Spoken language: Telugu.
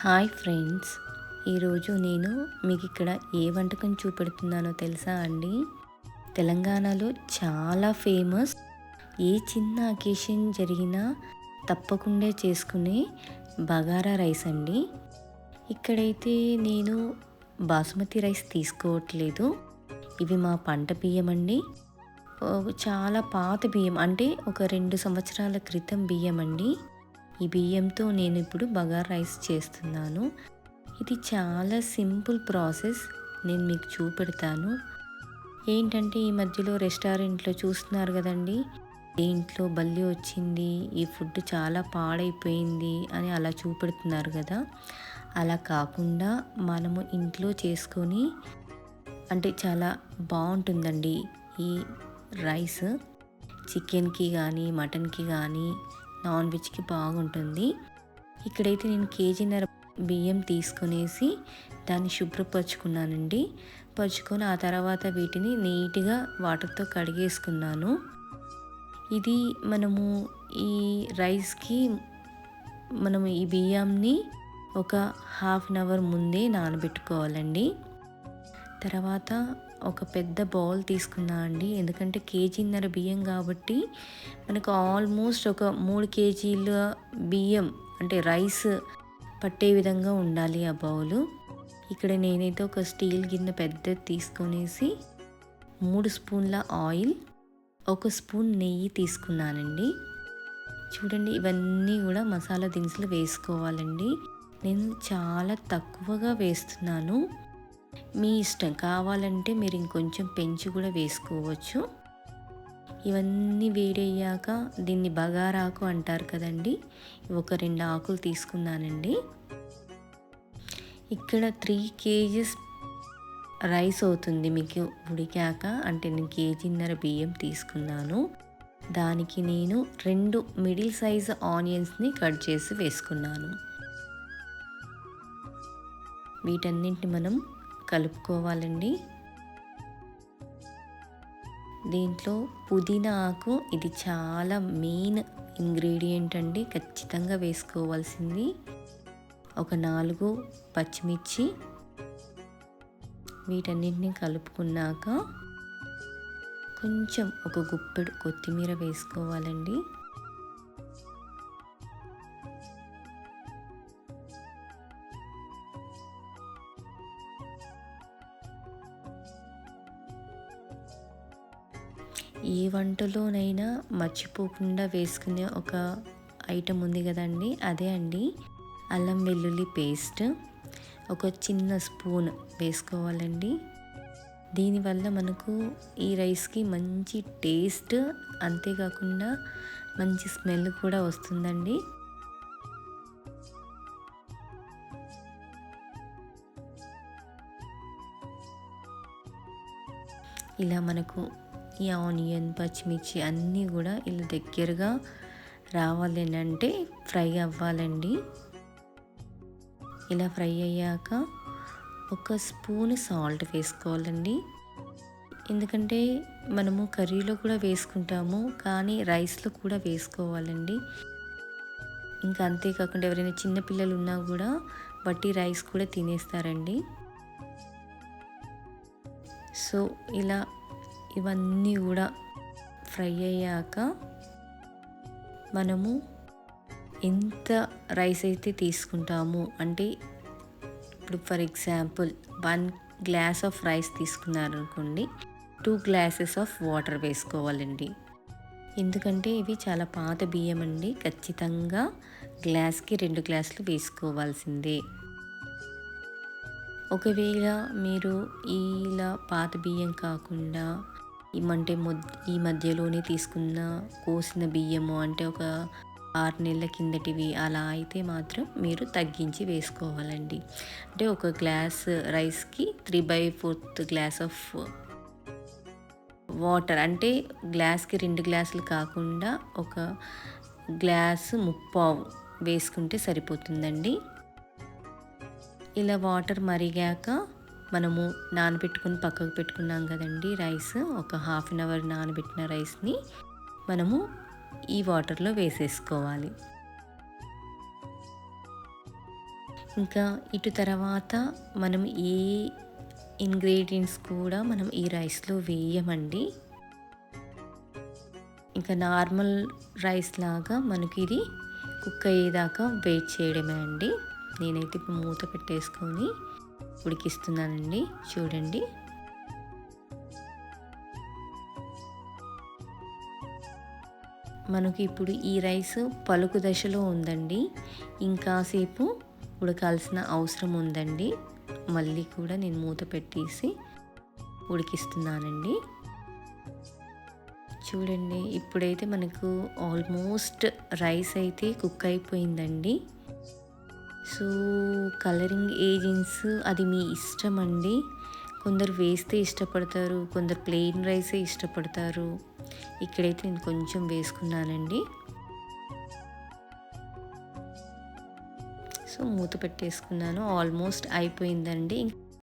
Hi friends. ఈరోజు నేను మీకు ఇక్కడ ఏ వంటకం చూపెడుతున్నానో తెలుసా అండి? తెలంగాణలో చాలా ఫేమస్. ఏ చిన్న అకేషన్ జరిగినా తప్పకుండా చేసుకునే బగారా రైస్ అండి. ఇక్కడైతే నేను బాసుమతి రైస్ తీసుకోవట్లేదు. ఇవి మా పంట బియ్యం అండి. చాలా పాత బియ్యం. అంటే ఒక రెండు సంవత్సరాల క్రితం బియ్యం అండి. ఈ బియ్యంతో నేను ఇప్పుడు బగార్ రైస్ చేస్తున్నాను. ఇది చాలా సింపుల్ ప్రాసెస్. నేను మీకు చూపెడతాను. ఏంటంటే ఈ మధ్యలో రెస్టారెంట్లో చూస్తున్నారు కదండి. దీంట్లో బల్లి వచ్చింది ఈ ఫుడ్ చాలా పాడైపోయింది అని అలా చూపెడుతున్నారు కదా. అలా కాకుండా మనము ఇంట్లో చేసుకొని అంటే చాలా బాగుంటుందండి ఈ రైస్. చికెన్కి కానీ మటన్కి కానీ నాన్ వెజ్కి బాగుంటుంది. ఇక్కడైతే నేను కేజీన్నర బియ్యం తీసుకునేసి దాన్ని శుభ్రపరుచుకున్నానండి. పరుచుకొని ఆ తర్వాత వీటిని నీట్గా వాటర్తో కడిగేసుకున్నాను. ఇది మనము ఈ రైస్కి మనము ఈ బియ్యంని ఒక హాఫ్ అన్ అవర్ ముందే నానబెట్టుకోవాలండి. తర్వాత ఒక పెద్ద బౌల్ తీసుకున్నా అండి. ఎందుకంటే కేజీన్నర బియ్యం కాబట్టి మనకు ఆల్మోస్ట్ ఒక మూడు కేజీల బియ్యం అంటే రైస్ పట్టే విధంగా ఉండాలి ఆ బౌలు. ఇక్కడ నేనైతే ఒక స్టీల్ గిన్నె పెద్దది తీసుకొనేసి మూడు స్పూన్ల ఆయిల్ ఒక స్పూన్ నెయ్యి తీసుకున్నానండి. చూడండి ఇవన్నీ కూడా మసాలా దినుసులు వేసుకోవాలండి. నేను చాలా తక్కువగా వేస్తున్నాను. మీ ఇష్టం కావాలంటే మీరు ఇంకొంచెం పెంచి కూడా వేసుకోవచ్చు. ఇవన్నీ వేడయ్యాక దీన్ని బగారాకు అంటారు కదండి. ఒక రెండు ఆకులు తీసుకున్నానండి. ఇక్కడ త్రీ కేజీస్ రైస్ అవుతుంది మీకు ఉడికాక. అంటే నేను కేజీన్నర బియ్యం తీసుకున్నాను. దానికి నేను రెండు మిడిల్ సైజ్ ఆనియన్స్ని కట్ చేసి వేసుకున్నాను. వీటన్నింటిని మనం కలుపుకోవాలండి. దీంట్లో పుదీనా ఆకు ఇది చాలా మెయిన్ ఇంగ్రీడియంట్ అండి ఖచ్చితంగా వేసుకోవాల్సింది. ఒక నాలుగు పచ్చిమిర్చి వీటన్నిటిని కలుపుకున్నాక కొంచెం ఒక గుప్పెడు కొత్తిమీర వేసుకోవాలండి. ఏ వంటలోనైనా మర్చిపోకుండా వేసుకునే ఒక ఐటమ్ ఉంది కదండి అదే అండి. అల్లం వెల్లుల్లి పేస్ట్ ఒక చిన్న స్పూన్ వేసుకోవాలండి. దీనివల్ల మనకు ఈ రైస్కి మంచి టేస్ట్ అంతేకాకుండా మంచి స్మెల్ కూడా వస్తుందండి. ఇలా మనకు ఈ ఆనియన్ పచ్చిమిర్చి అన్నీ కూడా ఇలా దగ్గరగా రావాలి అంటే ఫ్రై అవ్వాలండి. ఇలా ఫ్రై అయ్యాక ఒక స్పూన్ సాల్ట్ వేసుకోవాలండి. ఎందుకంటే మనము కర్రీలో కూడా వేసుకుంటాము కానీ రైస్లో కూడా వేసుకోవాలండి. ఇంకా అంతేకాకుండా ఎవరైనా చిన్నపిల్లలు ఉన్నా కూడా బట్టి రైస్ కూడా తినేస్తారండి. సో ఇలా ఇవన్నీ కూడా ఫ్రై అయ్యాక మనము ఎంత రైస్ అయితే తీసుకుంటాము అంటే ఇప్పుడు for example one glass of rice తీసుకున్నారనుకోండి two glasses of water వేసుకోవాలండి. ఎందుకంటే ఇవి చాలా పాత బియ్యం అండి ఖచ్చితంగా గ్లాస్కి రెండు గ్లాసులు వేసుకోవాల్సిందే. ఒకవేళ మీరు ఇలా పాత బియ్యం కాకుండా ఏమంటే ఈ మధ్యలోనే తీసుకున్న కోసిన బియ్యము అంటే ఒక ఆరు నెలల కిందటివి అలా అయితే మాత్రం మీరు తగ్గించి వేసుకోవాలండి. అంటే ఒక గ్లాస్ రైస్కి three by fourth glass of water అంటే గ్లాస్కి రెండు గ్లాసులు కాకుండా ఒక గ్లాసు ముప్పావు వేసుకుంటే సరిపోతుందండి. ఇలా వాటర్ మరిగాక మనము నానబెట్టుకుని పక్కకు పెట్టుకున్నాం కదండి రైస్. ఒక హాఫ్ అన్ అవర్ నానబెట్టిన రైస్ని మనము ఈ వాటర్లో వేసేసుకోవాలి. ఇంకా ఇటు తర్వాత మనం ఏ ఇంగ్రీడియంట్స్ కూడా మనం ఈ రైస్లో వేయమండి. ఇంకా నార్మల్ రైస్ లాగా మనకి ఇది కుక్ అయ్యేదాకా వెయిట్ చేయడమే అండి. నేనైతే ఇప్పుడు మూత పెట్టేసుకొని ఉడికిస్తున్నానండి. చూడండి. మనకి ఇప్పుడు ఈ రైస్ పలుకు దశలో ఉందండి. ఇంకాసేపు ఉడకాల్సిన అవసరం ఉందండి. మళ్ళీ కూడా నేను మూత పెట్టేసి ఉడికిస్తున్నానండి. చూడండి. ఇప్పుడైతే మనకు ఆల్మోస్ట్ రైస్ అయితే కుక్ అయిపోయిందండి. సో కలరింగ్ ఏజెంట్స్ అది మీ ఇష్టం అండి. కొందరు వేస్తే ఇష్టపడతారు కొందరు ప్లెయిన్ రైసే ఇష్టపడతారు. ఇక్కడైతే నేను కొంచెం వేసుకున్నానండి. సో మూత పెట్టేసుకున్నాను ఆల్మోస్ట్ అయిపోయిందండి.